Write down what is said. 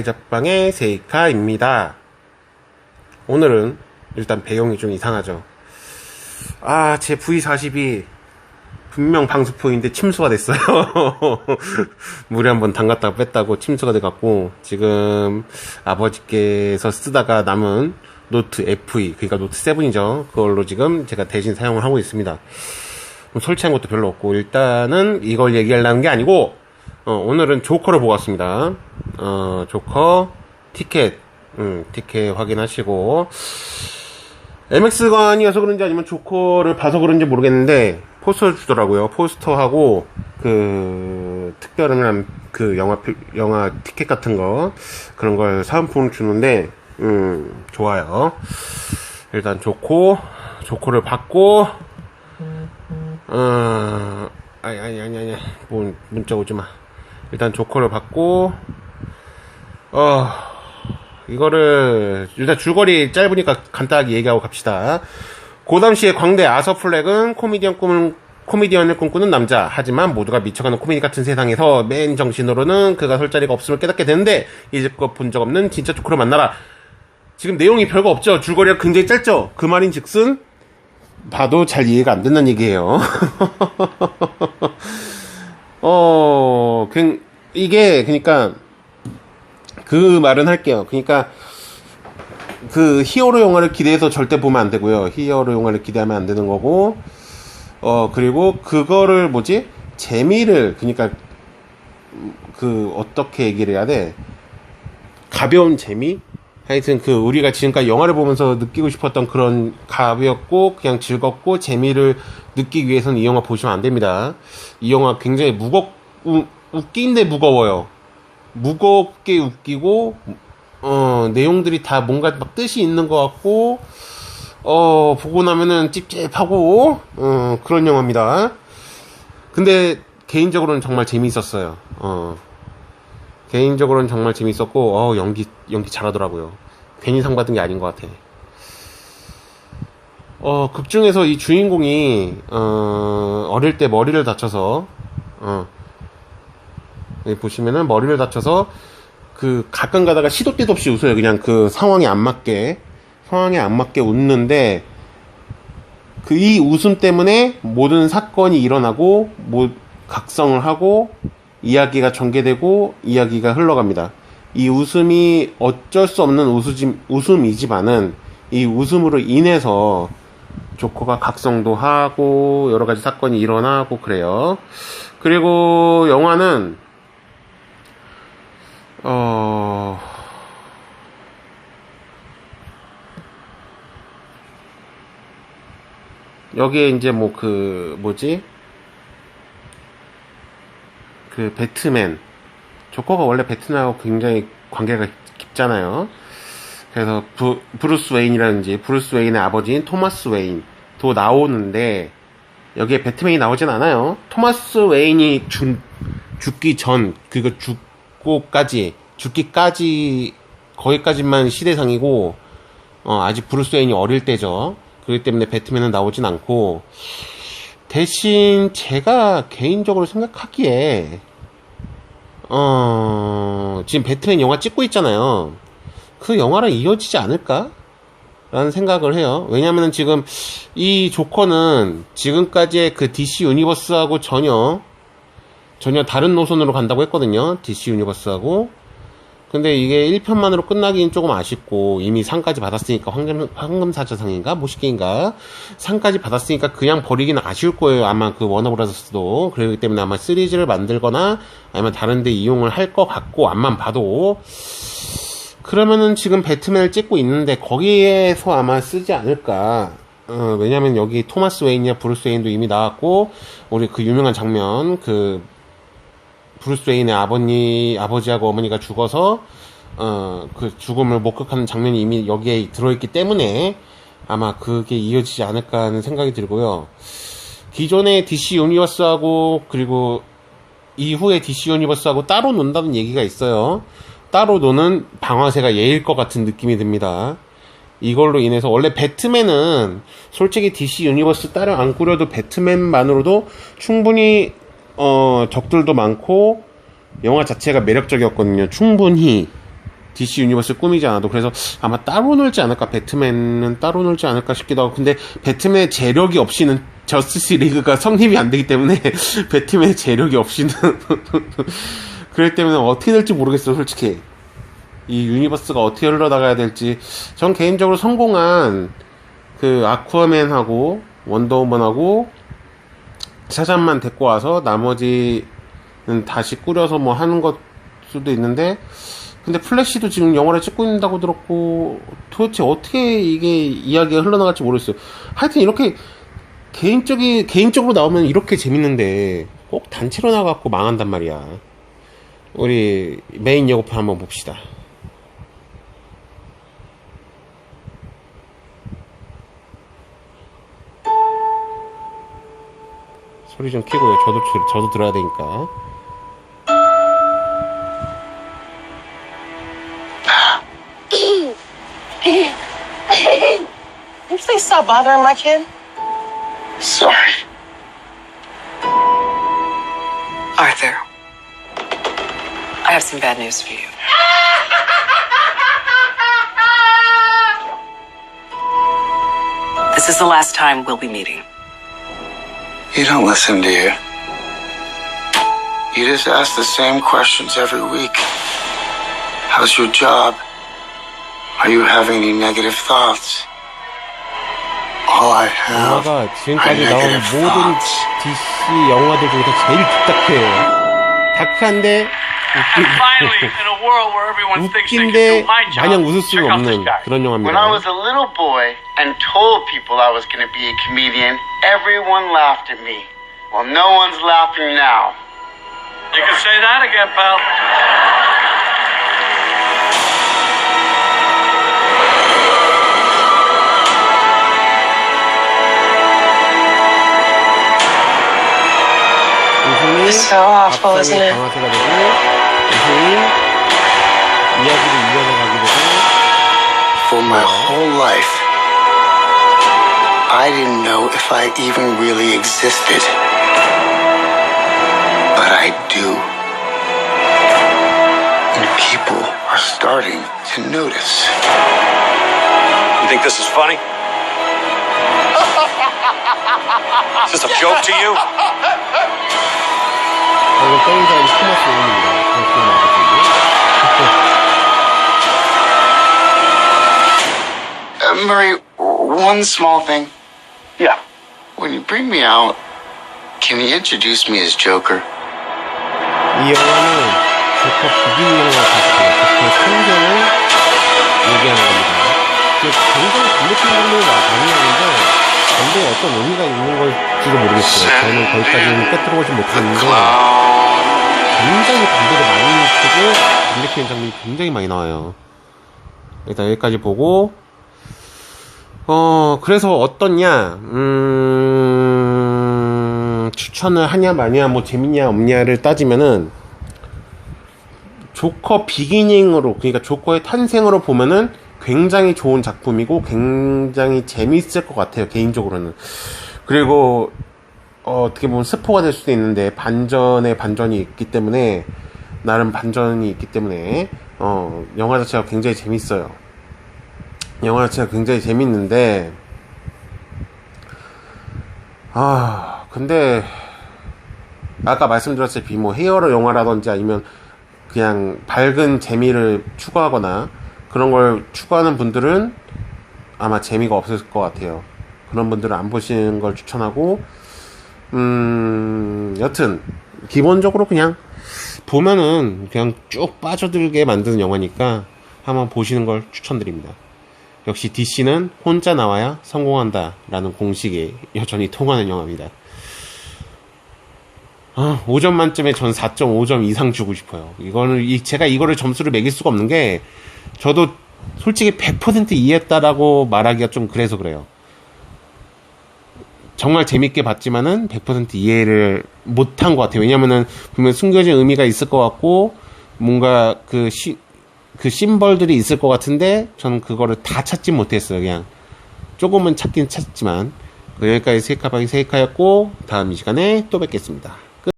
자방의 세이카입니다. 오늘은 일단 배경이 좀 이상하죠. 아, 제 V40이 분명 방수포인데 침수가 됐어요. 물에 한번 담갔다가 뺐다고 침수가 돼갖고 지금 아버지께서 쓰다가 남은 노트 FE, 그러니까 노트 7이죠. 그걸로 지금 제가 대신 사용을 하고 있습니다. 설치한 것도 별로 없고 일단은 이걸 얘기하려는 게 아니고 어, 오늘은 조커를 보고 왔습니다. 어, 조커 티켓, 음, 티켓 확인하시고 MX관이어서 그런지 아니면 조커를 봐서 그런지 모르겠는데 포스터 주더라고요. 포스터하고 그 특별한 그 영화 영화 티켓 같은 거 그런 걸 사은품을 주는데 음 좋아요. 일단 좋고 조커를 받고 어 아니 아니 아니 아니 뭐 문자 오지 마. 일단 조커를 받고 어 이거를 일단 줄거리 짧으니까 간단하게 얘기하고 갑시다. 고 당시에 광대 아서 플렉은 코미디언 꿈을 코미디언을 꿈꾸는 남자. 하지만 모두가 미쳐가는 코미디 같은 세상에서 맨 정신으로는 그가 설 자리가 없음을 깨닫게 되는데 이제껏 본 적 없는 진짜 조커를 만나라. 지금 내용이 별거 없죠. 줄거리가 굉장히 짧죠. 그 말인 즉슨 봐도 잘 이해가 안 된다는 얘기예요. 어, 그, 이게, 그니까, 그 말은 할게요. 그니까, 그 히어로 영화를 기대해서 절대 보면 안 되고요. 히어로 영화를 기대하면 안 되는 거고, 어, 그리고 그거를 뭐지? 재미를, 그니까, 그, 어떻게 얘기를 해야 돼? 가벼운 재미? 하여튼 그 우리가 지금까지 영화를 보면서 느끼고 싶었던 그런 가볍고 그냥 즐겁고 재미를 느끼기 위해서는 이 영화 보시면 안 됩니다. 이 영화 굉장히 무겁 우, 웃긴데 무거워요. 무겁게 웃기고 어 내용들이 다 뭔가 막 뜻이 있는 것 같고 어 보고 나면은 찝찝하고 어 그런 영화입니다. 근데 개인적으로는 정말 재미있었어요. 어. 개인적으로는 정말 재밌었고 어 연기 연기 잘하더라고요. 괜히 상 받은 게 아닌 것 같아. 어, 극 중에서 이 주인공이, 어, 어릴 때 머리를 다쳐서, 어, 보시면은 머리를 다쳐서, 그, 가끔 가다가 시도 때도 없이 웃어요. 그냥 그 상황에 안 맞게, 상황에 안 맞게 웃는데, 그 이 웃음 때문에 모든 사건이 일어나고, 뭐, 각성을 하고, 이야기가 전개되고 이야기가 흘러갑니다. 이 웃음이 어쩔 수 없는 웃으지, 웃음이지만은 이 웃음으로 인해서 조커가 각성도 하고 여러 가지 사건이 일어나고 그래요. 그리고 영화는 어 여기에 이제 뭐 그 뭐지 그 배트맨 조커가 원래 배트맨하고 굉장히 관계가 깊잖아요. 그래서 부, 브루스 웨인이라든지 브루스 웨인의 아버지인 토마스 웨인도 나오는데 여기에 배트맨이 나오진 않아요. 토마스 웨인이 죽, 죽기 전 그거 죽 고까지 죽기까지 거기까지만 시대상이고 어, 아직 브루스 웨인이 어릴 때죠. 그렇기 때문에 배트맨은 나오진 않고 대신 제가 개인적으로 생각하기에 어 지금 배트맨 영화 찍고 있잖아요. 그 영화랑 이어지지 않을까? 라는 생각을 해요. 왜냐면은 지금 이 조커는 지금까지의 그 DC 유니버스하고 전혀 전혀 다른 노선으로 간다고 했거든요. DC 유니버스하고 근데 이게 1편만으로 끝나기는 조금 아쉽고 이미 상까지 받았으니까 황금, 황금사자상인가? 모시게인가? 상까지 받았으니까 그냥 버리기는 아쉬울 거예요. 아마 그 워너브라더스도. 그렇기 때문에 아마 시리즈를 만들거나 아니면 다른 데 이용을 할 것 같고 앞만 봐도 그러면은 지금 배트맨을 찍고 있는데 거기에서 아마 쓰지 않을까. 어, 왜냐면 여기 토마스 웨인이나 브루스 웨인도 이미 나왔고 우리 그 유명한 장면 그 브루스 웨인의 아버님, 아버지하고 어머니가 죽어서, 어, 그 죽음을 목격하는 장면이 이미 여기에 들어있기 때문에 아마 그게 이어지지 않을까 하는 생각이 들고요. 기존의 DC 유니버스하고, 그리고 이후에 DC 유니버스하고 따로 논다는 얘기가 있어요. 따로 노는 방아쇠가 얘일 것 같은 느낌이 듭니다. 이걸로 인해서 원래 배트맨은 솔직히 DC 유니버스 따로 안 꾸려도 배트맨만으로도 충분히 어, 적들도 많고, 영화 자체가 매력적이었거든요. 충분히. DC 유니버스 꾸미지 않아도 그래서 아마 따로 놀지 않을까 배트맨은 따로 놀지 않을까 싶기도 하고 근데 배트맨의 재력이 없이는 저스티스 리그가 성립이 안 되기 때문에 배트맨의 재력이 없이는 그렇기 때문에 어떻게 될지 모르겠어요 솔직히 이 유니버스가 어떻게 흘러나가야 될지 전 개인적으로 성공한 그 아쿠아맨하고 원더우먼하고 샤잔만 데리고 와서 나머지는 다시 꾸려서 뭐 하는 것 수도 있는데 근데 플래시도 지금 영화를 찍고 있다고 들었고 도대체 어떻게 이게 이야기가 흘러나갈지 모르겠어요. 하여튼 이렇게 개인적이 개인적으로 나오면 이렇게 재밌는데 꼭 단체로 나가고 망한단 말이야. 우리 메인 예고편 한번 봅시다. 소리 좀 키고요. 저도 저도 들어야 되니까. Can you please stop bothering my kid? Sorry. Arthur, I have some bad news for you. This is the last time we'll be meeting. You don't listen, do you? You just ask the same questions every week. How's your job? Are you having any negative thoughts? All I have 영화가 are 지금까지 나온 negative 모든 thoughts. DC 영화들 중에서 제일 다크해요. 다크한데 And finally, in a world where everyone thinks they can 웃긴데 do my job, 마냥 웃을 수 check out this 없는 guy. 그런 When I 영화입니다. was a little boy and told people I was going to be a comedian, everyone laughed at me. Well, no one's laughing now. You can say that again, pal. 우승이 It's so awful, isn't 밥상의 it? 강화세가 되고 우승이 이야기를 이어나가게 되고 For my whole life, I didn't know if I even really existed. But I do. And people are starting to notice. You think this is funny? Is this a joke to you? Murray, one small thing. Yeah. When you bring me out, can you introduce me as Joker? 이 영화는 조커 비기닝을 같아요. 조커 성장을 얘기하는 겁니다. 그 굉장히 반대편 장면이 많이 나오는데 반대에 어떤 의미가 있는 걸지도 모르겠어요. 저는 거기까지는 꿰뚫어보지 못했는데. 굉장히 반대로 많이 쓰고 반대편 장면이 굉장히 많이 나와요. 일단 여기까지 보고 어 그래서 어떻냐 음 추천을 하냐 마냐 뭐 재밌냐 없냐를 따지면은 조커 비기닝으로 그러니까 조커의 탄생으로 보면은 굉장히 좋은 작품이고 굉장히 재밌을 것 같아요 개인적으로는 그리고 어, 어떻게 보면 스포가 될 수도 있는데 반전에 반전이 있기 때문에 나름 반전이 있기 때문에 어, 영화 자체가 굉장히 재밌어요. 영화 자체가 굉장히 재밌는데 아 근데 아까 말씀드렸다시피 뭐 헤어로 영화라든지 아니면 그냥 밝은 재미를 추구하거나 그런 걸 추구하는 분들은 아마 재미가 없을 것 같아요. 그런 분들은 안 보시는 걸 추천하고 음, 여튼, 기본적으로 그냥, 보면은 그냥 쭉 빠져들게 만드는 영화니까 한번 보시는 걸 추천드립니다. 역시 DC는 혼자 나와야 성공한다. 라는 공식에 여전히 통하는 영화입니다. 아, 5점 만점에 전 4.5점 이상 주고 싶어요. 이거는, 이, 제가 이거를 점수를 매길 수가 없는 게, 저도 솔직히 100% 이해했다라고 말하기가 좀 그래서 그래요. 정말 재밌게 봤지만은 100% 이해를 못한 것 같아요. 왜냐면은 분명 숨겨진 의미가 있을 것 같고 뭔가 그 시, 그 심벌들이 있을 것 같은데 저는 그거를 다 찾지 못했어요. 그냥 조금은 찾긴 찾지만 그 여기까지 세이카방이 세이카였고 다음 이 시간에 또 뵙겠습니다.